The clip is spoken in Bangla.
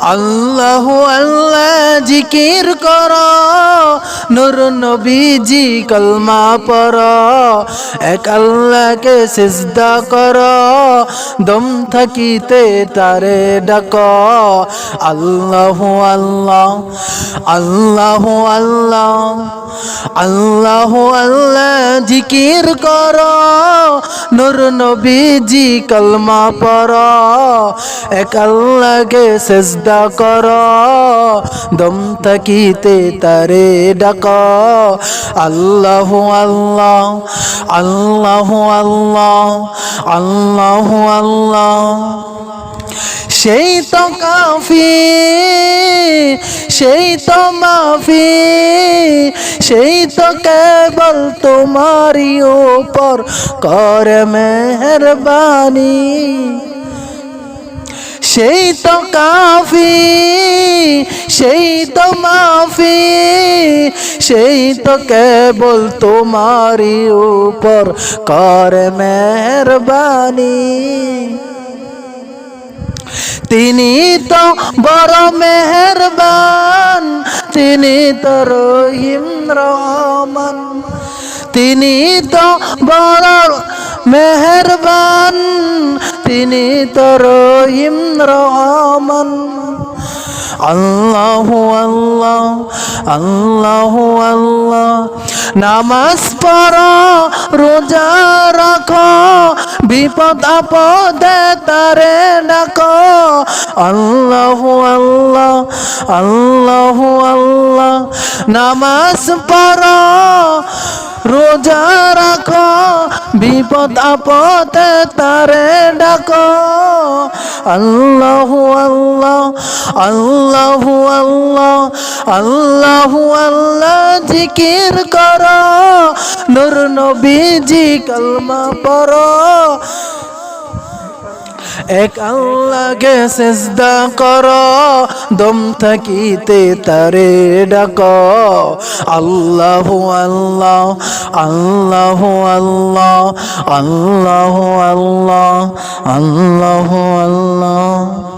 আল্লাহ আল্লাহ জিকির কর, নূর নবীজি কলমা পর এক আল্লাহকে সিজদা কর, দম থাকিতে তারে ডাক, আল্লাহ আল্লাহ আল্লাহ আল্লাহ। আল্লাহ আল্লাহ জিকির কর, নূর নবীজি কলমা পর এক আল্লাহকে সেজদা কর, দম থাকিতে তারে ডাক, আল্লাহ আল্লাহ আল্লাহ আল্লাহ আল্লাহ আল্লাহ। সেই তো কাফি সেই তো মাফি, সেই তো কেবল তোমারই উপর কর মেহরবানি। সেই তো কাফি, সেই তো মাফি, সেই তো কেবল তোমারই উপর কর মেহরবানি। তিনি তো বড় মেহরবান, তিনি তো রহিম রহমান। তিনি তো বড় মেহরবান, তিনি তো রহিম রহমান। আল্লাহ আল্লাহ আল্লাহ আল্লাহ, নামাজ পড়ো, রোজা বিপদ আপদে তারে ডাকো। আল্লাহ আল্লাহ আল্লাহ আল্লাহ, নামাজ পড়ো, রোজা রাখো, বিপদ আপদে তারে ডাকো। আল্লাহ আল্লাহ আল্লাহ আল্লাহ আল্লাহ আল্লাহ, জিকির কর। নবীজি কলমা পড়ো। এক আল্লাহকে সেজদা কর, দম থাকিতে তারে ডাক। আল্লাহ আল্লাহ আল্লাহ আল্লাহ আল্লাহ আল্লাহ আল্লাহ আল্লাহ।